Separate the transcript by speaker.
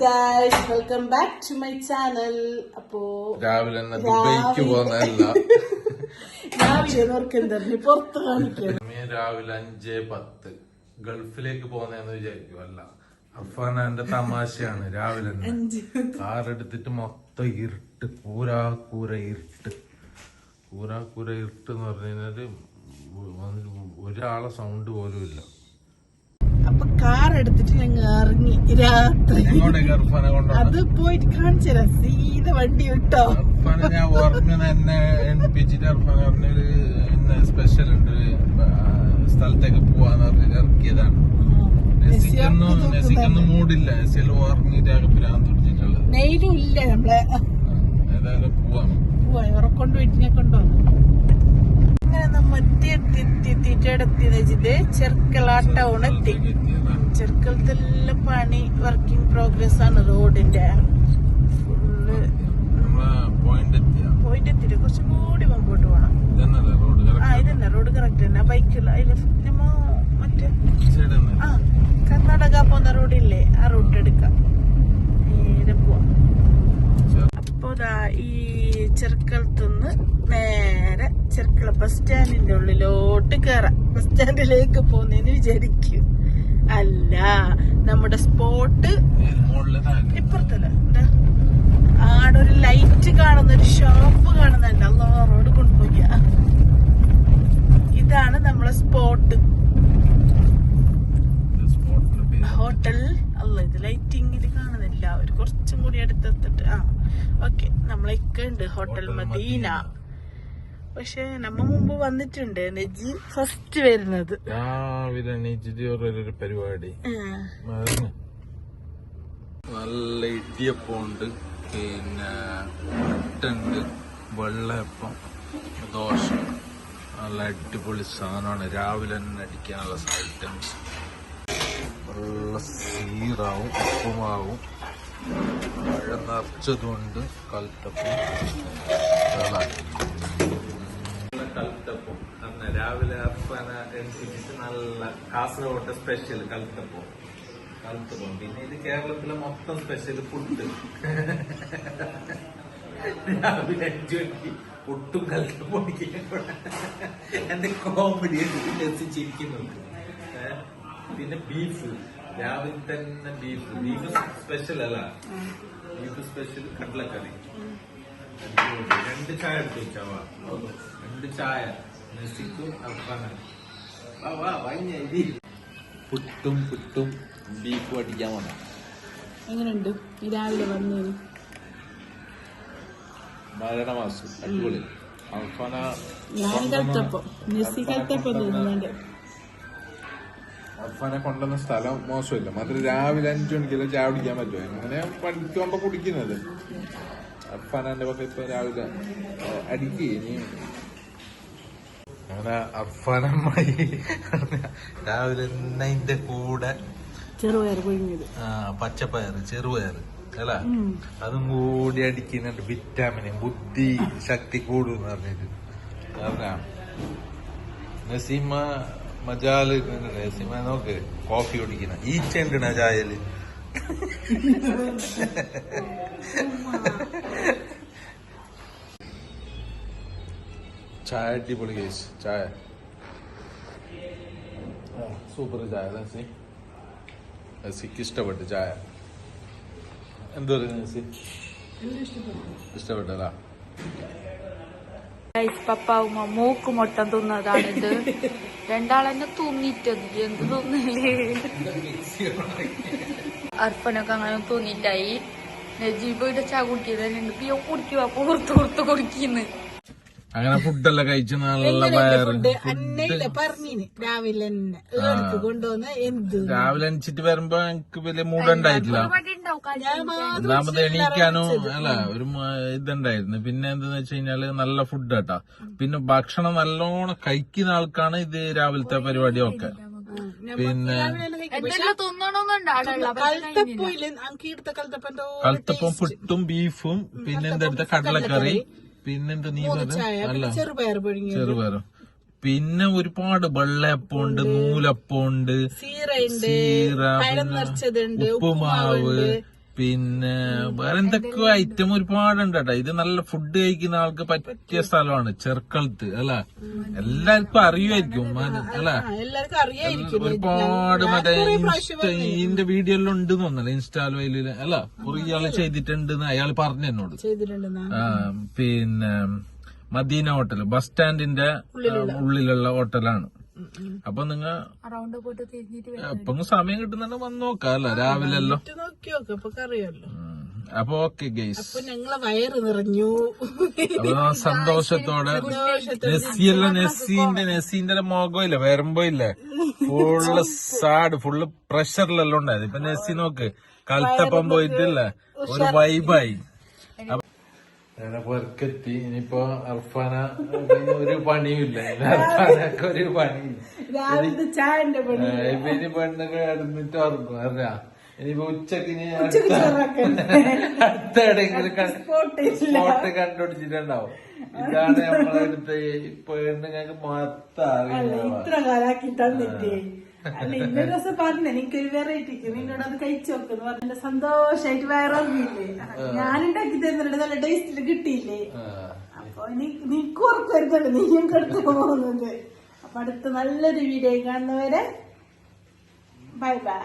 Speaker 1: Guys welcome back to my channel അപ്പോ
Speaker 2: രാവിലെ ദുബൈക്ക് പോകുന്നതല്ല.
Speaker 1: രാവിലെ ഓർക്കെന്തറിഞ്ഞ് പുറത്ത് കാണിക്കണം
Speaker 2: രാവിലെ അഞ്ച് പത്ത്. ഗൾഫിലേക്ക് പോകുന്നതെന്ന് വിചാരിക്കും. അല്ല അഫാനാന്റെ തമാശയാണ് രാവിലെ കാർ എടുത്തിട്ട് മൊത്തം ഇരുട്ട്. കൂരാ കൂര ഇരുട്ട്. കൂരാ കൂര ഇരുട്ട് എന്ന് പറഞ്ഞു കഴിഞ്ഞാൽ ഒരാളെ സൗണ്ട് പോലും ഇല്ല
Speaker 1: അപ്പൊ കാർ എടുത്തിട്ട് ഞങ്ങൾ ഇറങ്ങി രാത്രി. അത് പോയിട്ട് കാണിച്ചു തരാം. സീത വണ്ടി വിട്ടോ.
Speaker 2: ഞാൻ ഓർമ്മ എന്നെ എണിപ്പിച്ചിട്ട് അർഫാൻ പറഞ്ഞൊരു സ്പെഷ്യൽ ഉണ്ട്. സ്ഥലത്തേക്ക് പോവാന്ന് പറഞ്ഞിട്ട് ഇറക്കിയതാണ്. നെസിക്കൊന്നും നെസിക്കൊന്നും മൂടില്ല. നെസിയിൽ ഉറങ്ങിയിട്ടാണ് ഭ്രാന്ത് പിടിച്ചിട്ടുള്ളത്
Speaker 1: നെയ്ലും ഇല്ല നമ്മളെ.
Speaker 2: ഏതായാലും പോവാം.
Speaker 1: പോവാ. ഇവരെ കൊണ്ട് വീട്ടിനെ കൊണ്ടുവന്നു. അങ്ങനെ നമ്മ എത്തി എത്തി എത്തി എത്തിയിട്ട് വെച്ചിട്ട് ചെർക്കള ടൗൺ എത്തി. ചെറുക്കലത്തെല്ലാം പണി വർക്കിംഗ് പ്രോഗ്രസ് ആണ് റോഡിന്റെ. ഫുള്ള്
Speaker 2: പോയിന്റ്
Speaker 1: എത്തിയിട്ട് കുറച്ചും കൂടി മുമ്പോട്ട് പോകണം ആ ഇതന്നെ റോഡ് കറക്റ്റ് തന്നെ. ബൈക്കിൽ അതിൽ നമ്മ മറ്റേ ആ കർണാടക പോകുന്ന റോഡില്ലേ? ആ റൂട്ട് എടുക്കാം. നേരെ പോവാം. അപ്പോ ഈ ചെറുക്കലത്തുനിന്ന് നേരെ ചെറുക്കള ബസ് സ്റ്റാൻഡിന്റെ ഉള്ളിലോട്ട് കയറാം ബസ് സ്റ്റാൻഡിലേക്ക് പോകുന്നതിന് വിചാരിക്കും. അല്ല നമ്മുടെ സ്പോട്ട് ഇപ്പുറത്തല്ലേ? ആടെ ഒരു ലൈറ്റ് കാണുന്ന ഒരു ഷോപ്പ് കാണുന്നുണ്ട് അല്ലോ റോഡ് കൊണ്ടുപോയി ഇതാണ് നമ്മളെ സ്പോട്ട് ഹോട്ടൽ അല്ല ഇത് ലൈറ്റിംഗിൽ കാണുന്നില്ല. ഒരു കുറച്ചും കൂടി അടുത്തെത്തിട്ട് ആ ഓക്കെ നമ്മളൊക്കെ ഉണ്ട് ഹോട്ടൽ മദീന പക്ഷെ നമ്മ മുമ്പ് വന്നിട്ടുണ്ട് നെജി ഫസ്റ്റ് വരുന്നത്.
Speaker 2: രാവിലെ ഓരോരോ പരിപാടി. നല്ല ഇടിയപ്പമുണ്ട് പിന്നെ മുട്ടുണ്ട് വെള്ളയപ്പം ദോശ. നല്ല അടിപൊളി സാധനമാണ്. രാവിലെ തന്നെ അടിക്കാനുള്ള ഐറ്റംസ് നല്ല സീറാവും ഉപ്പുമാവും. മഴ നിറച്ചതുകൊണ്ട് കൽത്തപ്പം. കൽത്തപ്പം. അന്ന് രാവിലെ അപ്പന എനിക്ക് നല്ല കാസർഗോട്ടെ സ്പെഷ്യൽ കൽത്തപ്പം. കൽത്തപ്പം. പിന്നെ ഇത് കേരളത്തിലെ മൊത്തം സ്പെഷ്യൽ ഫുഡ് രാവിലെ അഞ്ചു മണിക്ക് ഒട്ടും കൽത്തപ്പം എന്റെ കോമഡി രസിച്ചിരിക്കുന്നുണ്ട്? പിന്നെ ബീഫ് രാവിലെ തന്നെ ബീഫ് ബീഫ് സ്പെഷ്യൽ അല്ല. ബീഫ് സ്പെഷ്യൽ കടലക്കറി. രണ്ട് ചായ എടുത്തു വെച്ചാവാ രണ്ട് ചായ പുട്ടും പുട്ടും ബീഫും അടിക്കാൻ വന്നു
Speaker 1: എങ്ങനെയുണ്ട്? രാവിലെ രാവിലെ വന്നത്
Speaker 2: മരണമാസം അടിപൊളി. അർപ്പന
Speaker 1: ഞാൻ കൽത്തപ്പം നെസ്സി കൽത്തപ്പം തോന്നുന്നുണ്ട്.
Speaker 2: അർഫാനെ കൊണ്ടുവന്ന സ്ഥലം മോശമില്ല. മാത്രം രാവിലെ അഞ്ചു മണിക്കല്ലേ ചായ കുടിക്കാൻ പറ്റുമോ? അങ്ങനെ പഠിക്കുമ്പോ കുടിക്കുന്നത്. അഫാനെ പക്ക ഇപ്പൊ രാവിലെ അടിക്ക്. ഇനി അങ്ങനെ അഫാനമ്മായി രാവിലെ എന്നതിന്റെ കൂടെ.
Speaker 1: ചെറുപയർ
Speaker 2: ആ, പച്ചപ്പയർ ചെറുപയർ അല്ല? അതും കൂടി അടിക്കുന്നുണ്ട്. വിറ്റാമിന് ബുദ്ധി ശക്തി കൂടും എന്ന് പറഞ്ഞിട്ട്. നസീമ മജാൽ കണ്ടില്ലേ? നോക്ക്. കോഫി കുടിക്കുന്ന. ഈച്ച നജായൽ ചായ അടിപൊളി കേസ്. ചായ. സൂപ്പർ ചായ. നസി നസിക്ക് ഇഷ്ടപ്പെട്ടു ചായ. എന്തോ നസി ഇഷ്ടപ്പെട്ടതാ.
Speaker 3: പപ്പ ഉമ്മ മൂക്ക് മൊട്ടം തിന്നതാണിത്. രണ്ടാളെന്നെ തൂങ്ങിട്ടത് എന്ത് തോന്നില്ലേ അർപ്പനൊക്കെ അങ്ങനെ തൂങ്ങിട്ടായി നജീബ് ഇവിടെ ചാ കുടിക്കുന്നത് കുടിക്കുക പുറത്ത് പുറത്ത് കുടിക്കുന്നു.
Speaker 2: അങ്ങനെ ഫുഡെല്ലാം കഴിച്ച് നല്ല
Speaker 1: പറഞ്ഞിന് രാവിലെ തന്നെ. എടുത്ത് കൊണ്ടുവന്ന് എന്ത്
Speaker 2: രാവിലെ എണിച്ചിട്ട് വരുമ്പോ എനിക്ക് വലിയ മൂടുണ്ടായിട്ടില്ല ഒന്നാമത് എണീക്കാനോ അല്ല ഒരു ഇതുണ്ടായിരുന്നു. പിന്നെ എന്താന്ന് വെച്ച് കഴിഞ്ഞാൽ നല്ല ഫുഡ് കേട്ടാ പിന്നെ ഭക്ഷണം നല്ലോണം കഴിക്കുന്ന ആൾക്കാണ് ഇത് രാവിലത്തെ പരിപാടിയൊക്കെ പിന്നെ
Speaker 1: കൽത്തപ്പം
Speaker 2: പുട്ടും ബീഫും പിന്നെ എന്താ കടലക്കറി. പിന്നെന്താ നീ അല്ല.
Speaker 1: ചെറുപയർ പുഴുങ്ങിയത്
Speaker 2: ചെറുപയറും. പിന്നെ ഒരുപാട് വെള്ളയപ്പമുണ്ട് ഉണ്ട്. നൂലപ്പം ഉണ്ട്
Speaker 1: സീറയുണ്ട്
Speaker 2: സീറ ഉപ്പുമാവ് പിന്നെ വേറെ എന്തൊക്കെയോ ഐറ്റം ഒരുപാടുണ്ട് കേട്ടോ ഇത് നല്ല ഫുഡ് കഴിക്കുന്ന ആൾക്ക് പറ്റിയ സ്ഥലമാണ് ചെറുക്കളത്ത് അല്ല? എല്ലാവർക്കും അറിയുമായിരിക്കും അല്ല? ഒരുപാട് മറ്റേ ഇന്റെ ഇതിന്റെ വീഡിയോ എല്ലാം ഉണ്ട് തോന്നല്ലേ ഇൻസ്റ്റാൾ വൈലിൽ അല്ല? കുറെ ആൾ ചെയ്തിട്ടുണ്ട് അയാൾ പറഞ്ഞു എന്നോട്. പിന്നെ മദീന ഹോട്ടൽ ബസ് സ്റ്റാൻഡിന്റെ ഉള്ളിലുള്ള ഹോട്ടലാണ്. അപ്പൊ നിങ്ങൾ
Speaker 3: അപ്പൊ പോയിട്ട് തിരിഞ്ഞിട്ട്.
Speaker 2: എപ്പം സമയം കിട്ടുന്നുണ്ട് വന്ന് നോക്കാല്ലോ രാവിലെല്ലോ രാവിലെ
Speaker 1: നോക്കി നോക്ക് അപ്പൊ അറിയാലോ
Speaker 2: അപ്പൊ ഓക്കെ ഗൈസ്.
Speaker 1: അപ്പൊ ഞങ്ങളെ വയറ് നിറഞ്ഞു.
Speaker 2: സന്തോഷത്തോടെ നെസ്സിയല്ല നെസ്സിന്റെ നെസ്സിന്റെ മുഖം ഇല്ല വരുമ്പോ ഇല്ലേ ഫുള്ള് സാഡ് ഫുള്ള് പ്രഷറിലെല്ലാം ഉണ്ടായത് ഇപ്പൊ നെസ്സി നോക്ക് കൽത്തപ്പം പോയിട്ടില്ല? ഒരു വൈബായി പൊരക്കെത്തി ഇനിയിപ്പോ അർഫാന ഒരു പണിയുമില്ല. അർഫാനൊക്കെ ഒരു പണിയില്ല.
Speaker 1: പണി.
Speaker 2: ഇനി പെണ്ണൊക്കെ ഇടന്നിട്ട് ഉറക്കും അറിയാ ഇനിയിപ്പോ ഉച്ചയ്ക്ക് ഇനി അടുത്ത എവിടെയെങ്കിലും സ്പോട്ട് കണ്ടുപിടിച്ചിട്ടുണ്ടാവും. ഇതാണ് നമ്മളെ അടുത്ത് ഇപ്പൊ പെണ്ണുങ്ങൾക്ക് മൊത്തം അറിയുന്നതാ.
Speaker 1: ഇത്ര കാലാക്കി തന്നിട്ടേ. അല്ല ഇന്ന ദിവസം പറഞ്ഞു എനിക്കൊരു വെറൈറ്റിക്ക് നിന്നോട് അത് കഴിച്ചു നോക്കുന്നു പറഞ്ഞ സന്തോഷായിട്ട് വയറിറങ്ങിയില്ലേ ഞാനുണ്ടാക്കി തന്നിട്ട് നല്ല ടേസ്റ്റിൽ കിട്ടിയില്ലേ. അപ്പൊ നീ നീക്ക് വരുന്നുണ്ട് നീയും കിടത്തു പോകുന്നത്. അപ്പൊ അടുത്ത നല്ലൊരു വീഡിയോ കാണുന്നവരെ ബൈ ബൈ